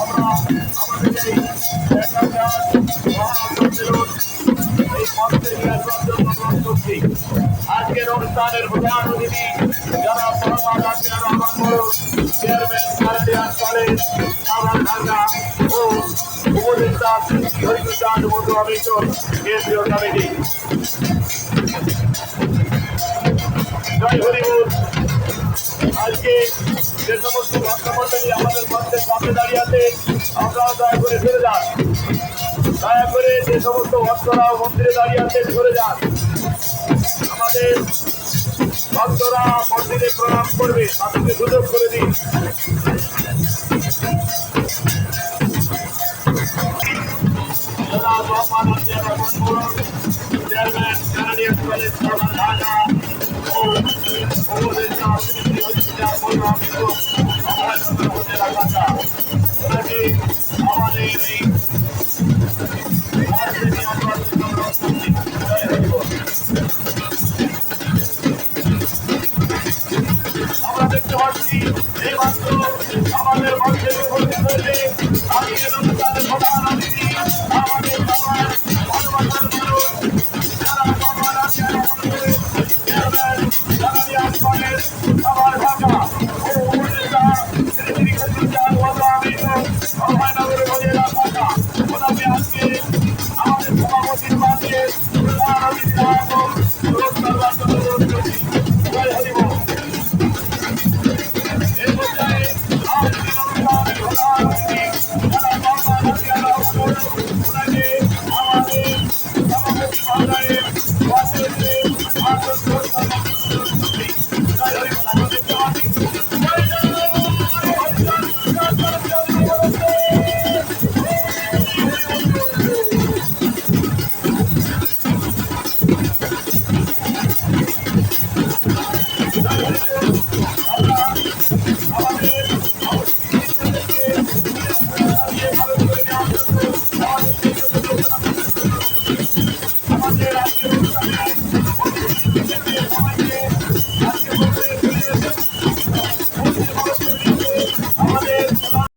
আমরা আমাদের এই আজকের অনুষ্ঠানের প্রধান অতিথি যারা গান্ধী আন্দোলন করেন চেয়ারম্যান কানাডিয়ান কলেজ আমার ঢাকা ও উপদেষ্টা হরিদান বন্ধু অভিযোগ কেন্দ্রীয় কমিটি জয় হরিবুল আজকে যে সমস্ত ভক্তমন্ডলী আমাদের মঞ্চের সামনে দাঁড়িয়ে আছে আপনারা দয়া করে ফিরে যান। দয়া করে যে সমস্ত ভক্তরা মন্দিরে দাঁড়িয়ে আছেন সরে যান। আমাদের ভক্তরা মন্দিরে প্রণাম করবে, তাদেরকে সুযোগ করে দিন। Chairman, Canadian college Dhaka. అలాంటి あった!